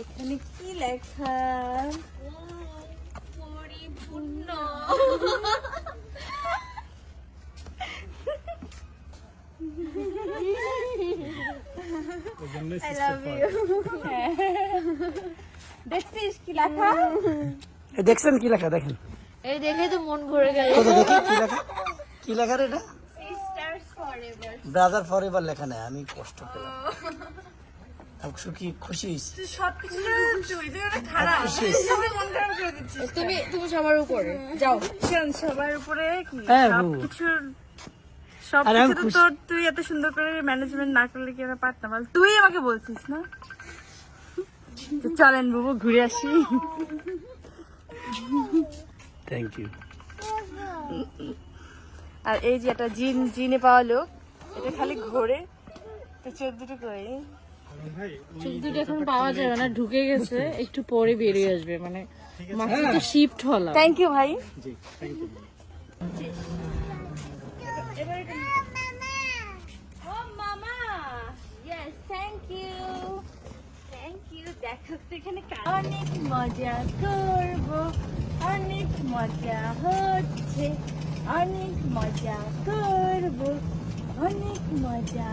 এখানে কি লেখা? পরিপূর্ণ I love you. দেখছিস কি লেখা? দেখছেন কি লেখা? দেখেন। এই দেখে তো মন ভরে গেল। কত দেখি? কি লেখা? কি লেখা রে এটা? ফরএভার ব্রাদার ফর এবার লেখা নেই আমি কষ্ট পেলাম। সুখী খুশি হয়েছি তুই তুমি তুমি সবার উপরে যাও. সবার উপরে কি? সবকিছুর এত সুন্দর করে ম্যানেজমেন্ট না করলে কি আমরা পারতাম? তুই আমাকে বলছিস না? চলেন বাবু ঘুরে আসি। থ্যাংক ইউ আর এই যে একটা জিন জিনে পাওয়া লোক এটা খালি ঘোরে। তো চোখ দুটো করে দুটো এখন পাওয়া যাবে না ঢুকে গেছে একটু পরে বেরিয়ে আসবে মানে মাত্র তো শিফট থ্যাংক ইউ ভাই। জি থ্যাংক ইউ অনেক মজা করব অনেক মজা হচ্ছে অনেক মজা করব অনেক মজা